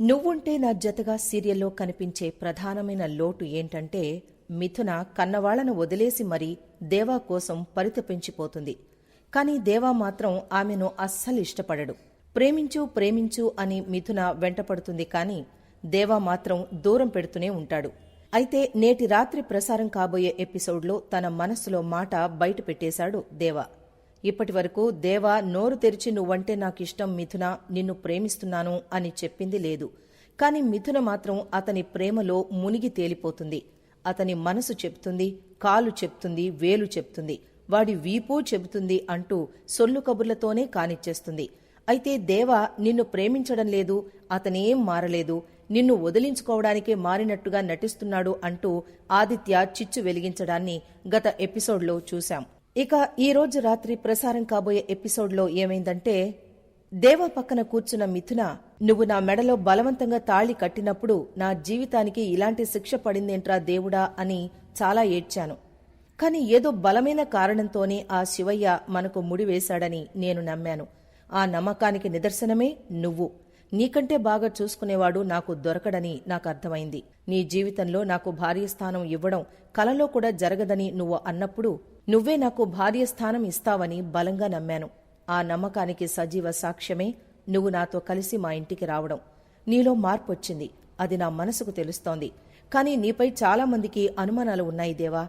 నువ్వుంటే నా జతగా సీరియల్లో కనిపించే ప్రధానమైన లోటు ఏంటంటే మిథున కన్నవాళ్ళను వదిలేసి మరీ దేవా కోసం పరితపించిపోతుంది. కాని దేవా మాత్రం ఆమెను అస్సలు ఇష్టపడడు. ప్రేమించు ప్రేమించు అని మిథున వెంటపడుతుంది కాని దేవా మాత్రం దూరం పెడుతూనే ఉంటాడు. అయితే నేటి రాత్రి ప్రసారం కాబోయే ఎపిసోడ్లో తన మనస్సులో మాట బయటపెట్టేశాడు దేవా. ఇప్పటి వరకు దేవా నోరు తెరిచి నువ్వంటే నాకిష్టం మిథున నిన్ను ప్రేమిస్తున్నాను అని చెప్పింది లేదు. కాని మిథున మాత్రం అతని ప్రేమలో మునిగి తేలిపోతుంది. అతని మనసు చెప్తుంది కాలు చెప్తుంది వేలు చెప్తుంది. వాడి వీపు చెబుతుంది అంటూ సొల్లు కబుర్లతోనే కానిచ్చేస్తుంది. అయితే దేవ నిన్ను ప్రేమించడం లేదు అతనేం మారలేదు. నిన్ను వదిలించుకోవడానికే మారినట్టుగా నటిస్తున్నాడు అంటూ ఆదిత్య చిచ్చు వెలిగించడాన్ని గత ఎపిసోడ్లో చూశాం. ఇక ఈ రోజు రాత్రి ప్రసారం కాబోయే ఎపిసోడ్లో ఏమైందంటే దేవ పక్కన కూర్చున్న మిథున నువ్వు నా మెడలో బలవంతంగా తాళి కట్టినప్పుడు నా జీవితానికి ఇలాంటి శిక్ష పడిందేంట్రా దేవుడా అని చాలా ఏడ్చాను. కాని ఏదో బలమైన కారణంతోనే ఆ శివయ్య మనకు ముడివేశాడని నేను నమ్మాను. ఆ నమ్మకానికి నిదర్శనమే నువ్వు. నీకంటే బాగా చూసుకునేవాడు నాకు దొరకడని నాకు అర్థమైంది. నీ జీవితంలో నాకు భార్య స్థానం ఇవ్వడం కలలో కూడా జరగదని నువ్వు అన్నప్పుడు నువ్వే నాకు భార్య స్థానం ఇస్తావని బలంగా నమ్మాను. ఆ నమ్మకానికి సజీవ సాక్ష్యమే నువ్వు నాతో కలిసి మా ఇంటికి రావడం. నీలో మార్పొచ్చింది. అది నా మనసుకు తెలుస్తోంది. కానీ నీపై చాలామందికి అనుమానాలు ఉన్నాయి దేవా.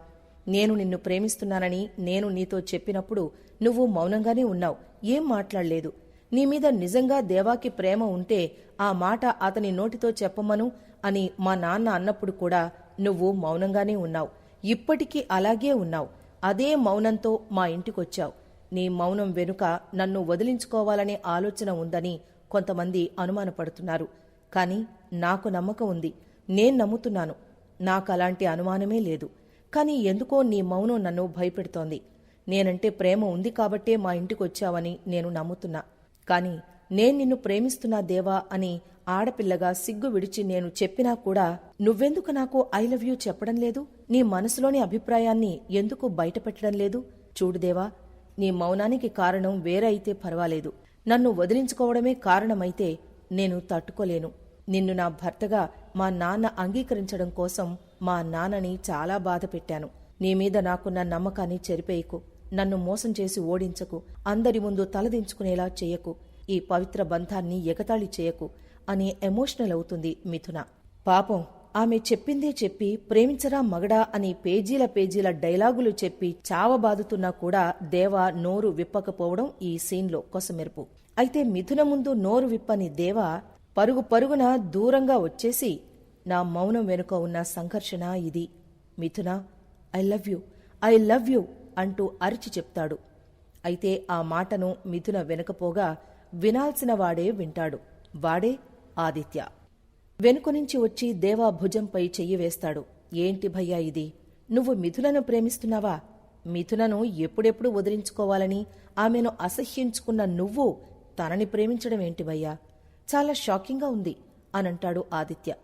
నేను నిన్ను ప్రేమిస్తున్నానని నేను నీతో చెప్పినప్పుడు నువ్వు మౌనంగానే ఉన్నావు. ఏం మాట్లాడలేదు. నీ మీద నిజంగా దేవాకి ప్రేమ ఉంటే ఆ మాట అతని నోటితో చెప్పమను అని మా నాన్న అన్నప్పుడు కూడా నువ్వు మౌనంగానే ఉన్నావు. ఇప్పటికీ అలాగే ఉన్నావు. అదే మౌనంతో మా ఇంటికొచ్చావు. నీ మౌనం వెనుక నన్ను వదిలించుకోవాలనే ఆలోచన ఉందని కొంతమంది అనుమానపడుతున్నారు. కాని నాకు నమ్మకం ఉంది. నేను నమ్ముతున్నాను. నాకు అలాంటి అనుమానమే లేదు. కాని ఎందుకో నీ మౌనం నన్ను భయపెడుతోంది. నేనంటే ప్రేమ ఉంది కాబట్టే మా ఇంటికొచ్చావని నేను నమ్ముతున్నా. కాని నేను నిన్ను ప్రేమిస్తున్నా దేవా అని ఆడపిల్లగా సిగ్గు విడిచి నేను చెప్పినా కూడా నువ్వెందుకు నాకు ఐ లవ్ యూ చెప్పడం లేదు? నీ మనసులోని అభిప్రాయాన్ని ఎందుకు బయటపెట్టడం లేదు? చూడుదేవా నీ మౌనానికి కారణం వేరే అయితే పర్వాలేదు. నన్ను వదిలించుకోవడమే కారణమైతే నేను తట్టుకోలేను. నిన్ను నా భర్తగా మా నాన్న అంగీకరించడం కోసం మా నాన్నని చాలా బాధ పెట్టాను. నీ మీద నాకున్న నమ్మకాన్ని చెరిపేయకు. నన్ను మోసం చేసి ఓడించకు. అందరి ముందు తలదించుకునేలా చేయకు. ఈ పవిత్ర బంధాన్ని ఎగతాళి చేయకు. అని ఎమోషనల్ అవుతుంది మిథున. పాపం ఆమె చెప్పిందే చెప్పి ప్రేమించరా మగడా అని పేజీల పేజీల డైలాగులు చెప్పి చావబాదుతున్నా కూడా దేవ నోరు విప్పకపోవడం ఈ సీన్లో కొసమెరుపు. అయితే మిథున ముందు నోరు విప్పని దేవ పరుగు పరుగున దూరంగా వచ్చేసి నా మౌనం వెనుక ఉన్న సంఘర్షణ ఇది. Mithuna I love you I love you అంటూ అరిచి చెప్తాడు. అయితే ఆ మాటను మిథున వెనకపోగా వినాల్సిన వాడే వింటాడు. వాడే ఆదిత్య. వెనుక నుంచి వచ్చి దేవా భుజంపై చెయ్యి వేస్తాడు. ఏంటి భయ్యా ఇది? నువ్వు మిథులను ప్రేమిస్తున్నావా? మిథునను ఎప్పుడెప్పుడు వదిలించుకోవాలని ఆమెను అసహ్యించుకున్న నువ్వు తనని ప్రేమించడం ఏంటి భయ్యా? చాలా షాకింగ్గా ఉంది అనంటాడు ఆదిత్య.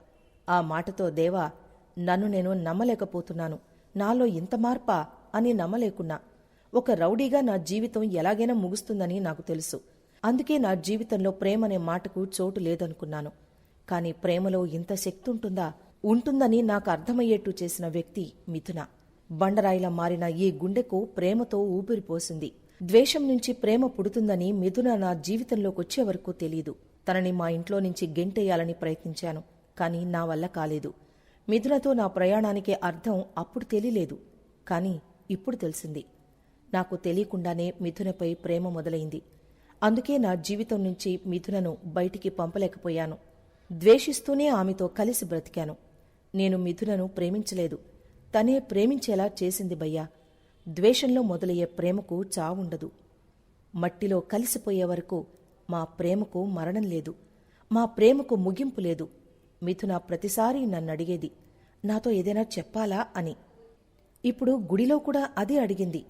ఆ మాటతో దేవా నన్ను నేను నమ్మలేకపోతున్నాను. నాలో ఇంత మార్పా అని నమ్మలేకున్నా. ఒక రౌడీగా నా జీవితం ఎలాగైనా ముగుస్తుందని నాకు తెలుసు. అందుకే నా జీవితంలో ప్రేమనే మాటకు చోటు లేదనుకున్నాను. కాని ప్రేమలో ఇంత శక్తి ఉంటుందా ఉంటుందని నాకు అర్థమయ్యేట్టు చేసిన వ్యక్తి మిథున. బండరాయిలా మారిన ఈ గుండెకు ప్రేమతో ఊపిరిపోసింది ద్వేషం నుంచి ప్రేమ పుడుతుందని మిథున నా జీవితంలోకొచ్చే వరకు తెలీదు. తనని మా ఇంట్లో నుంచి గెంటేయాలని ప్రయత్నించాను కాని నా వల్ల కాలేదు. మిథునతో నా ప్రయాణానికి అర్థం అప్పుడు తెలియలేదు కాని ఇప్పుడు తెలిసింది. నాకు తెలియకుండానే మిథునపై ప్రేమ మొదలైంది. అందుకే నా జీవితం నుంచి మిథునను బయటికి పంపలేకపోయాను. ద్వేషిస్తూనే ఆమెతో కలిసి బ్రతికాను. నేను మిథునను ప్రేమించలేదు. తనే ప్రేమించేలా చేసింది భయ్యా. ద్వేషంలో మొదలయ్యే ప్రేమకు చావుండదు. మట్టిలో కలిసిపోయే వరకు మా ప్రేమకు మరణం లేదు. మా ప్రేమకు ముగింపు లేదు. మిథున ప్రతిసారి నన్నడిగేది నాతో ఏదైనా చెప్పాలా? అని. ఇప్పుడు గుడిలో కూడా అదే అడిగింది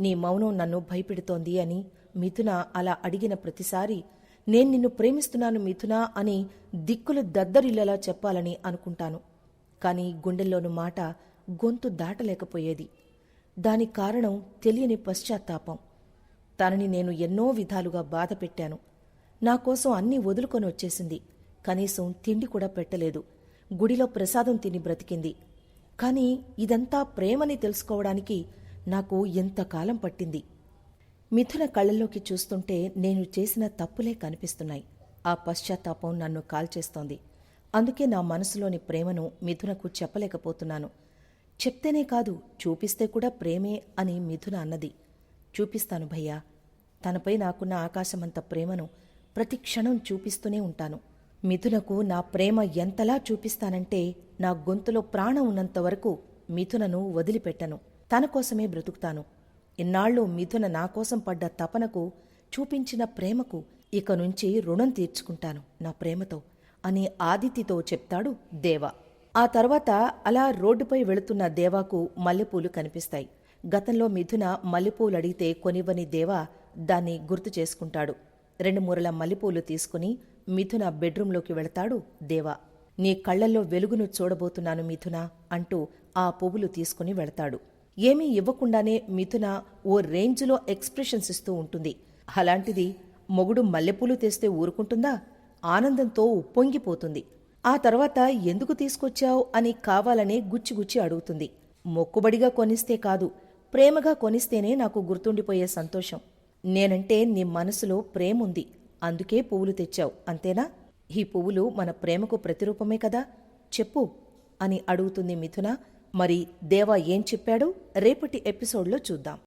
నీ మౌనం నన్ను భయపెడుతోంది అని మిథున అలా అడిగిన ప్రతిసారి నేను నిన్ను ప్రేమిస్తున్నాను మిథునా అని దిక్కులు దద్దరిల్లలా చెప్పాలని అనుకుంటాను. కానీ గుండెల్లోని మాట గొంతు దాటలేకపోయేది. దాని కారణం తెలియని పశ్చాత్తాపం. తనని నేను ఎన్నో విధాలుగా బాధ పెట్టాను. నా కోసం అన్నీ వదులుకొని వచ్చేసింది. కనీసం తిండి కూడా పెట్టలేదు. గుడిలో ప్రసాదం తిని బ్రతికింది. కానీ ఇదంతా ప్రేమని తెలుసుకోవడానికి నాకు ఎంతకాలం పట్టింది? మిథున కళ్ళల్లోకి చూస్తుంటే నేను చేసిన తప్పులే కనిపిస్తున్నాయి. ఆ పశ్చాత్తాపం నన్ను కాల్చేస్తోంది. అందుకే నా మనసులోని ప్రేమను మిథునకు చెప్పలేకపోతున్నాను. చెప్తేనే కాదు చూపిస్తే కూడా ప్రేమే అని మిథున అన్నది. చూపిస్తాను భయ్యా. తనపై నాకున్న ఆకాశమంత ప్రేమను ప్రతి క్షణం చూపిస్తూనే ఉంటాను. మిథునకు నా ప్రేమ ఎంతలా చూపిస్తానంటే నా గొంతులో ప్రాణం ఉన్నంత వరకు మిథునను వదిలిపెట్టను. తన కోసమే బ్రతుకుతాను. ఇన్నాళ్ళు మిథున నా కోసం పడ్డ తపనకు చూపించిన ప్రేమకు ఇక నుంచి రుణం తీర్చుకుంటాను నా ప్రేమతో అని ఆదితితో చెప్తాడు దేవా. ఆ తర్వాత అలా రోడ్డుపై వెళుతున్న దేవాకు మల్లెపూలు కనిపిస్తాయి. గతంలో మిథున మల్లెపూలు అడిగితే కొనివ్వని దేవా దాన్ని గుర్తు చేసుకుంటాడు. రెండు మూరల మల్లెపూలు తీసుకుని మిథున బెడ్రూంలోకి వెళతాడు దేవా. నీ కళ్ళల్లో వెలుగును చూడబోతున్నాను మిథున అంటూ ఆ పువ్వులు తీసుకుని వెళతాడు. ఏమీ ఇవ్వకుండానే మిథున ఓ రేంజ్లో ఎక్స్ప్రెషన్స్ ఇస్తూ ఉంటుంది. అలాంటిది మొగుడు మల్లెపూలు తెస్తే ఊరుకుంటుందా? ఆనందంతో ఉప్పొంగిపోతుంది. ఆ తర్వాత ఎందుకు తీసుకొచ్చావు అని కావాలనే గుచ్చిగుచ్చి అడుగుతుంది. మొక్కుబడిగా కొనిస్తే కాదు ప్రేమగా కొనిస్తేనే నాకు గుర్తుండిపోయే సంతోషం. నేనంటే నీ మనసులో ప్రేముంది అందుకే పువ్వులు తెచ్చావు అంతేనా? ఈ పువ్వులు మన ప్రేమకు ప్రతిరూపమే కదా? చెప్పు అని అడుగుతుంది మిథున. మరి దేవా ఏం చెప్పాడు? రేపటి ఎపిసోడ్లో చూద్దాం.